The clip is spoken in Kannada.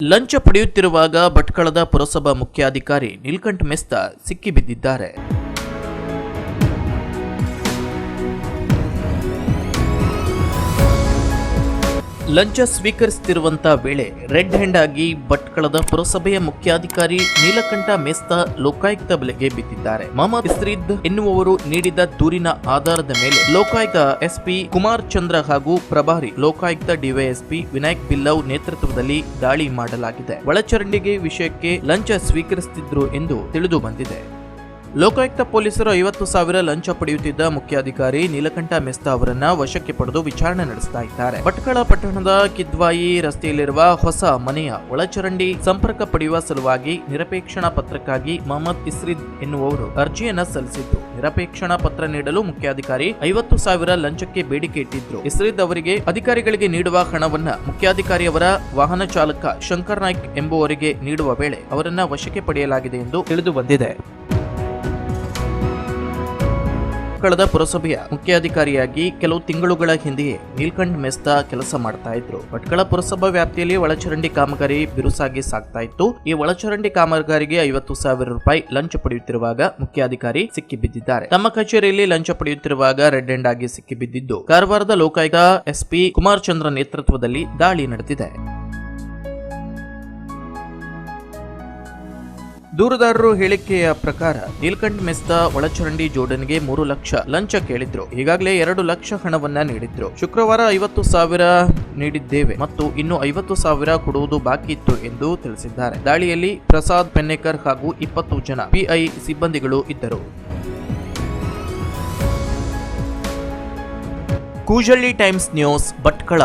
ಲಂಚ ಪಡೆಯುತ್ತಿರುವಾಗ ಭಟ್ಕಳದ ಪುರಸಭಾ ಮುಖ್ಯಾಧಿಕಾರಿ ನೀಲ್ಕಂಠ್ ಮೆಸ್ತಾ ಸಿಕ್ಕಿಬಿದ್ದಿದ್ದಾರೆ. ಲಂಚ ಸ್ವೀಕರಿಸುತ್ತಿರುವಂತ ವೇಳೆ ರೆಡ್ ಹ್ಯಾಂಡ್ ಆಗಿ ಭಟ್ಕಳದ ಪುರಸಭೆಯ ಮುಖ್ಯಾಧಿಕಾರಿ ನೀಲಕಂಠ ಮೇಸ್ತಾ ಲೋಕಾಯುಕ್ತ ಬಲೆಗೆ ಬಿದ್ದಿದ್ದಾರೆ. ಮೊಹಮ್ಮದ್ ಇಸ್ರೀದ್ ಎನ್ನುವವರು ನೀಡಿದ ದೂರಿನ ಆಧಾರದ ಮೇಲೆ ಲೋಕಾಯುಕ್ತ ಎಸ್ಪಿ ಕುಮಾರ್ ಚಂದ್ರ ಹಾಗೂ ಪ್ರಭಾರಿ ಲೋಕಾಯುಕ್ತ ಡಿವೈಎಸ್ಪಿ ವಿನಾಯಕ್ ಬಿಲ್ಲವ್ ನೇತೃತ್ವದಲ್ಲಿ ದಾಳಿ ಮಾಡಲಾಗಿದೆ. ಒಳಚರಂಡಿಗೆ ವಿಷಯಕ್ಕೆ ಲಂಚ ಸ್ವೀಕರಿಸುತ್ತಿದ್ರು ಎಂದು ತಿಳಿದು ಬಂದಿದೆ. ಲೋಕಾಯುಕ್ತ ಪೊಲೀಸರು ಐವತ್ತು ಸಾವಿರ ಲಂಚ ಪಡೆಯುತ್ತಿದ್ದ ಮುಖ್ಯಾಧಿಕಾರಿ ನೀಲಕಂಠ ಮೆಸ್ತಾ ಅವರನ್ನ ವಶಕ್ಕೆ ಪಡೆದು ವಿಚಾರಣೆ ನಡೆಸ್ತಾ ಇದ್ದಾರೆ. ಭಟ್ಕಳ ಪಟ್ಟಣದ ಕಿದ್ವಾಯಿ ರಸ್ತೆಯಲ್ಲಿರುವ ಹೊಸ ಮನೆಯ ಒಳಚರಂಡಿ ಸಂಪರ್ಕ ಪಡೆಯುವ ಸಲುವಾಗಿ ನಿರಪೇಕ್ಷಣಾ ಪತ್ರಕ್ಕಾಗಿ ಮೊಹಮ್ಮದ್ ಇಸ್ರಿದ್ ಎನ್ನುವವರು ಅರ್ಜಿಯನ್ನ ಸಲ್ಲಿಸಿದ್ದು ನಿರಪೇಕ್ಷಣಾ ಪತ್ರ ನೀಡಲು ಮುಖ್ಯಾಧಿಕಾರಿ ಐವತ್ತು ಸಾವಿರ ಲಂಚಕ್ಕೆ ಬೇಡಿಕೆ ಇಟ್ಟಿದ್ರು. ಇಸ್ರಿದ್ ಅವರಿಗೆ ಅಧಿಕಾರಿಗಳಿಗೆ ನೀಡುವ ಹಣವನ್ನ ಮುಖ್ಯಾಧಿಕಾರಿಯವರ ವಾಹನ ಚಾಲಕ ಶಂಕರ್ ನಾಯ್ಕ್ ಎಂಬುವರಿಗೆ ನೀಡುವ ವೇಳೆ ಅವರನ್ನ ವಶಕ್ಕೆ ಪಡೆಯಲಾಗಿದೆ ಎಂದು ತಿಳಿದು ಬಂದಿದೆ. ಕಳೆದ ಪುರಸಭೆಯ ಮುಖ್ಯಾಧಿಕಾರಿಯಾಗಿ ಕೆಲವು ತಿಂಗಳುಗಳ ಹಿಂದೆಯೇ ನೀಲ್ಕಂಠ್ ಮೆಸ್ತಾ ಕೆಲಸ ಮಾಡ್ತಾ ಇದ್ರು. ಭಟ್ಕಳ ಪುರಸಭಾ ವ್ಯಾಪ್ತಿಯಲ್ಲಿ ಒಳಚರಂಡಿ ಕಾಮಗಾರಿ ಬಿರುಸಾಗಿ ಸಾಗ್ತಾ ಇತ್ತು. ಈ ಒಳಚರಂಡಿ ಕಾಮಗಾರಿಗೆ ಐವತ್ತು ಸಾವಿರ ರೂಪಾಯಿ ಲಂಚ ಪಡೆಯುತ್ತಿರುವಾಗ ಮುಖ್ಯಾಧಿಕಾರಿ ಸಿಕ್ಕಿಬಿದ್ದಿದ್ದಾರೆ. ತಮ್ಮ ಕಚೇರಿಯಲ್ಲಿ ಲಂಚ ಪಡೆಯುತ್ತಿರುವಾಗ ರೆಡ್ ಹ್ಯಾಂಡ್ ಆಗಿ ಸಿಕ್ಕಿಬಿದ್ದಿದ್ದು. ಕಾರವಾರದ ಲೋಕಾಯುಕ್ತ ಎಸ್ಪಿ ಕುಮಾರ್ ಚಂದ್ರ ನೇತೃತ್ವದಲ್ಲಿ ದಾಳಿ ನಡೆದಿದೆ. ದೂರುದಾರರು ಹೇಳಿಕೆಯ ಪ್ರಕಾರ ನೀಲ್ಕಂಠ್ ಮೆಸ್ತಾ ಒಳಚರಂಡಿ ಜೋಡನ್ಗೆ ಮೂರು ಲಕ್ಷ ಲಂಚ ಕೇಳಿದ್ರು. ಈಗಾಗಲೇ ಎರಡು ಲಕ್ಷ ಹಣವನ್ನ ನೀಡಿದ್ರು. ಶುಕ್ರವಾರ ಐವತ್ತು ಸಾವಿರ ನೀಡಿದ್ದೇವೆ ಮತ್ತು ಇನ್ನು ಐವತ್ತು ಸಾವಿರ ಕೊಡುವುದು ಬಾಕಿ ಇತ್ತು ಎಂದು ತಿಳಿಸಿದ್ದಾರೆ. ದಾಳಿಯಲ್ಲಿ ಪ್ರಸಾದ್ ಪೆನ್ನೇಕರ್ ಹಾಗೂ ಇಪ್ಪತ್ತು ಜನ ಪಿಐ ಸಿಬ್ಬಂದಿಗಳು ಇದ್ದರು. Koojalli Times News Bhatkal.